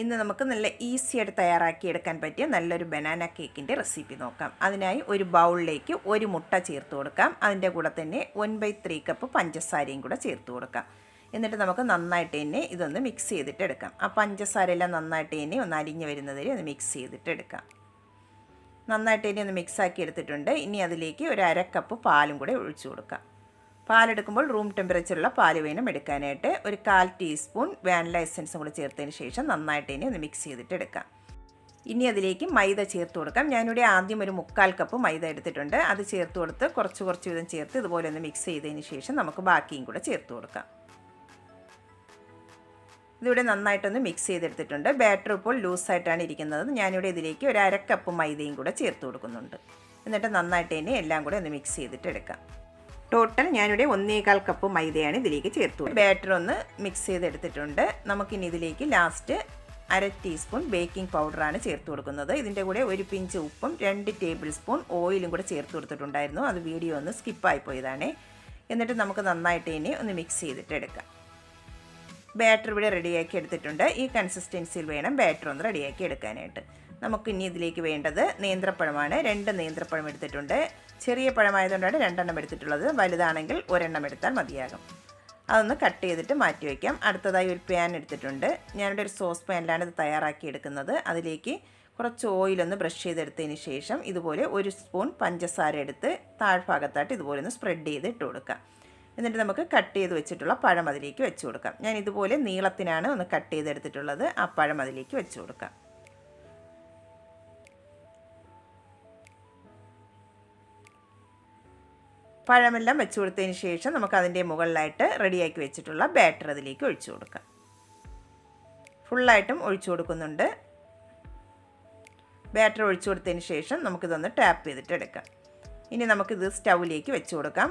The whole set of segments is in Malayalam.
ഇന്ന് നമുക്ക് നല്ല ഈസി ആയിട്ട് തയ്യാറാക്കി എടുക്കാൻ പറ്റിയ നല്ലൊരു ബനാന കേക്കിന്റെ റെസിപ്പി നോക്കാം. അതിനായി ഒരു ബൗളിലേക്ക് ഒരു മുട്ട ചേർത്ത് കൊടുക്കാം. അതിന്റെ കൂടെ തന്നെ വൺ ബൈ ത്രീ കപ്പ് പഞ്ചസാരയും കൂടെ ചേർത്ത് കൊടുക്കാം. എന്നിട്ട് നമുക്ക് നന്നായിട്ട് തന്നെ ഇതൊന്ന് മിക്സ് ചെയ്തിട്ട് എടുക്കാം. ആ പഞ്ചസാര എല്ലാം നന്നായിട്ട് തന്നെ ഒന്ന് അരിഞ്ഞ് വരുന്നതിൽ ഒന്ന് മിക്സ് ചെയ്തിട്ട് എടുക്കാം. നന്നായിട്ട് തന്നെ ഒന്ന് മിക്സാക്കി എടുത്തിട്ടുണ്ട്. ഇനി അതിലേക്ക് ഒരു അര കപ്പ് പാലും കൂടെ ഒഴിച്ചു കൊടുക്കാം. പാലെടുക്കുമ്പോൾ റൂം ടെമ്പറേച്ചറുള്ള പാൽ വേണം എടുക്കാനായിട്ട്. ഒരു കാൽ ടീസ്പൂൺ വാനില എസൻസും കൂടി ചേർത്തതിന് ശേഷം നന്നായിട്ട് ഇനി ഒന്ന് മിക്സ് ചെയ്തിട്ട് എടുക്കാം. ഇനി അതിലേക്ക് മൈദ ചേർത്ത് കൊടുക്കാം. ഞാനിവിടെ ആദ്യം ഒരു മുക്കാൽ കപ്പ് മൈദ എടുത്തിട്ടുണ്ട്. അത് ചേർത്ത് കൊടുത്ത് കുറച്ച് കുറച്ച് വിധം ചേർത്ത് ഇതുപോലെ ഒന്ന് മിക്സ് ചെയ്തതിന് ശേഷം നമുക്ക് ബാക്കിയും കൂടെ ചേർത്ത് കൊടുക്കാം. ഇതിവിടെ നന്നായിട്ടൊന്ന് മിക്സ് ചെയ്തെടുത്തിട്ടുണ്ട്. ബാറ്റർ ഇപ്പോൾ ലൂസായിട്ടാണ് ഇരിക്കുന്നത്. ഞാനിവിടെ ഇതിലേക്ക് ഒരു അര കപ്പ് മൈദയും കൂടെ ചേർത്ത് കൊടുക്കുന്നുണ്ട്. എന്നിട്ട് നന്നായിട്ട് തന്നെ എല്ലാം കൂടെ ഒന്ന് മിക്സ് ചെയ്തിട്ട് എടുക്കാം. ടോട്ടൽ ഞാനിവിടെ ഒന്നേകാൽ കപ്പ് മൈദയാണ് ഇതിലേക്ക് ചേർത്തു ബാറ്റർ ഒന്ന് മിക്സ് ചെയ്തെടുത്തിട്ടുണ്ട്. നമുക്കിനി ഇതിലേക്ക് ലാസ്റ്റ് അര ടീസ്പൂൺ ബേക്കിംഗ് പൗഡറാണ് ചേർത്ത് കൊടുക്കുന്നത്. ഇതിന്റെ കൂടെ ഒരു പിഞ്ച് ഉപ്പും രണ്ട് ടേബിൾ സ്പൂൺ ഓയിലും കൂടെ ചേർത്ത് കൊടുത്തിട്ടുണ്ടായിരുന്നു. അത് വീഡിയോ ഒന്ന് സ്കിപ്പായി പോയതാണ്. എന്നിട്ട് നമുക്ക് നന്നായിട്ട് ഇനി ഒന്ന് മിക്സ് ചെയ്തിട്ട് എടുക്കാം ബാറ്റർ ഇവിടെ റെഡിയാക്കി എടുത്തിട്ടുണ്ട്. ഈ കൺസിസ്റ്റൻസിയിൽ വേണം ബാറ്റർ ഒന്ന് റെഡിയാക്കി എടുക്കാനായിട്ട്. നമുക്ക് ഇനി ഇതിലേക്ക് വേണ്ടത് നേന്ത്രപ്പഴമാണ്. രണ്ട് നേന്ത്രപ്പഴം എടുത്തിട്ടുണ്ട്. ചെറിയ പഴമായതുകൊണ്ടാണ് രണ്ടെണ്ണം എടുത്തിട്ടുള്ളത്. വലുതാണെങ്കിൽ ഒരെണ്ണം എടുത്താൽ മതിയാകും. അതൊന്ന് കട്ട് ചെയ്തിട്ട് മാറ്റി വയ്ക്കാം അടുത്തതായി ഒരു പാൻ എടുത്തിട്ടുണ്ട്. ഞാനിവിടെ ഒരു സോസ് പാനിലാണ് ഇത് തയ്യാറാക്കി എടുക്കുന്നത്. അതിലേക്ക് കുറച്ച് ഓയിലൊന്ന് ബ്രഷ് ചെയ്തെടുത്തതിന് ശേഷം ഇതുപോലെ ഒരു സ്പൂൺ പഞ്ചസാര എടുത്ത് താഴ്ഭാഗത്തായിട്ട് ഇതുപോലെ ഒന്ന് സ്പ്രെഡ് ചെയ്ത് ഇട്ട് കൊടുക്കാം എന്നിട്ട് നമുക്ക് കട്ട് ചെയ്ത് വെച്ചിട്ടുള്ള പഴം അതിലേക്ക് വെച്ച് കൊടുക്കാം. ഞാൻ ഇതുപോലെ നീളത്തിനാണ് ഒന്ന് കട്ട് ചെയ്തെടുത്തിട്ടുള്ളത്. ആ പഴം അതിലേക്ക് വെച്ച് കൊടുക്കാം. പഴമെല്ലാം വെച്ച് കൊടുത്തതിന് ശേഷം നമുക്ക് അതിന്റെ മുകളിലായിട്ട് റെഡിയാക്കി വെച്ചിട്ടുള്ള ബാറ്റർ അതിലേക്ക് ഒഴിച്ചു കൊടുക്കാം. ഫുള്ളായിട്ടും ഒഴിച്ചു കൊടുക്കുന്നുണ്ട്. ബാറ്റർ ഒഴിച്ചു കൊടുത്തതിന് ശേഷം നമുക്കിതൊന്ന് ടാപ്പ് ചെയ്തിട്ട് എടുക്കാം. ഇനി നമുക്കിത് സ്റ്റൗവിലേക്ക് വെച്ച് കൊടുക്കാം.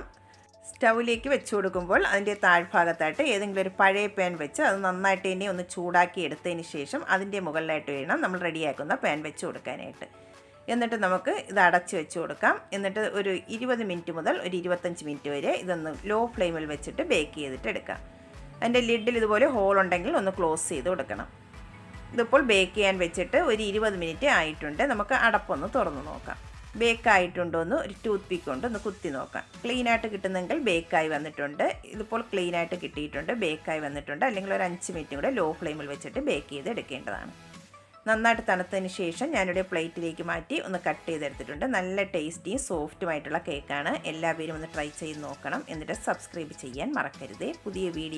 സ്റ്റൗവിലേക്ക് വെച്ച് കൊടുക്കുമ്പോൾ അതിന്റെ താഴ്ഭാഗത്തായിട്ട് ഏതെങ്കിലും ഒരു പഴയ പാൻ വെച്ച് അത് നന്നായിട്ട് തന്നെ ഒന്ന് ചൂടാക്കി എടുത്തതിന് ശേഷം അതിന്റെ മുകളിലായിട്ട് വേണം നമ്മൾ റെഡിയാക്കുന്ന പാൻ വെച്ച് കൊടുക്കാനായിട്ട്. എന്നിട്ട് നമുക്ക് ഇത് അടച്ച് വെച്ച് കൊടുക്കാം. എന്നിട്ട് ഒരു ഇരുപത് മിനിറ്റ് മുതൽ ഒരു ഇരുപത്തഞ്ച് മിനിറ്റ് വരെ ഇതൊന്ന് ലോ ഫ്ലെയിമിൽ വെച്ചിട്ട് ബേക്ക് ചെയ്തിട്ട് എടുക്കാം. അതിന്റെ ലിഡിൽ ഇതുപോലെ ഹോൾ ഉണ്ടെങ്കിൽ ഒന്ന് ക്ലോസ് ചെയ്ത് കൊടുക്കണം. ഇതിപ്പോൾ ബേക്ക് ചെയ്യാൻ വെച്ചിട്ട് ഒരു ഇരുപത് മിനിറ്റ് ആയിട്ടുണ്ട്. നമുക്ക് അടപ്പൊന്ന് തുറന്ന് നോക്കാം. ബേക്ക് ആയിട്ടുണ്ടോ എന്ന് ഒരു ടൂത്ത് പിക്ക് കൊണ്ട് ഒന്ന് കുത്തി നോക്കാം. ക്ലീനായിട്ട് കിട്ടുന്നെങ്കിൽ ബേക്കായി വന്നിട്ടുണ്ട്. ഇതിപ്പോൾ ക്ലീനായിട്ട് കിട്ടിയിട്ടുണ്ട്. ബേക്കായി വന്നിട്ടുണ്ട്. അല്ലെങ്കിൽ ഒരു അഞ്ച് മിനിറ്റ് കൂടെ ലോ ഫ്ലെയിമിൽ വെച്ചിട്ട് ബേക്ക് ചെയ്ത് എടുക്കേണ്ടതാണ്. നന്നായിട്ട് തണുത്തതിന് ശേഷം ഞാനിവിടെ പ്ലേറ്റിലേക്ക് മാറ്റി ഒന്ന് കട്ട് ചെയ്തെടുത്തിട്ടുണ്ട്. നല്ല ടേസ്റ്റിയും സോഫ്റ്റുമായിട്ടുള്ള കേക്കാണ്. എല്ലാവരും ഒന്ന് ട്രൈ ചെയ്ത് നോക്കണം. എന്നിട്ട് സബ്സ്ക്രൈബ് ചെയ്യാൻ മറക്കരുത്. പുതിയ വീഡിയോ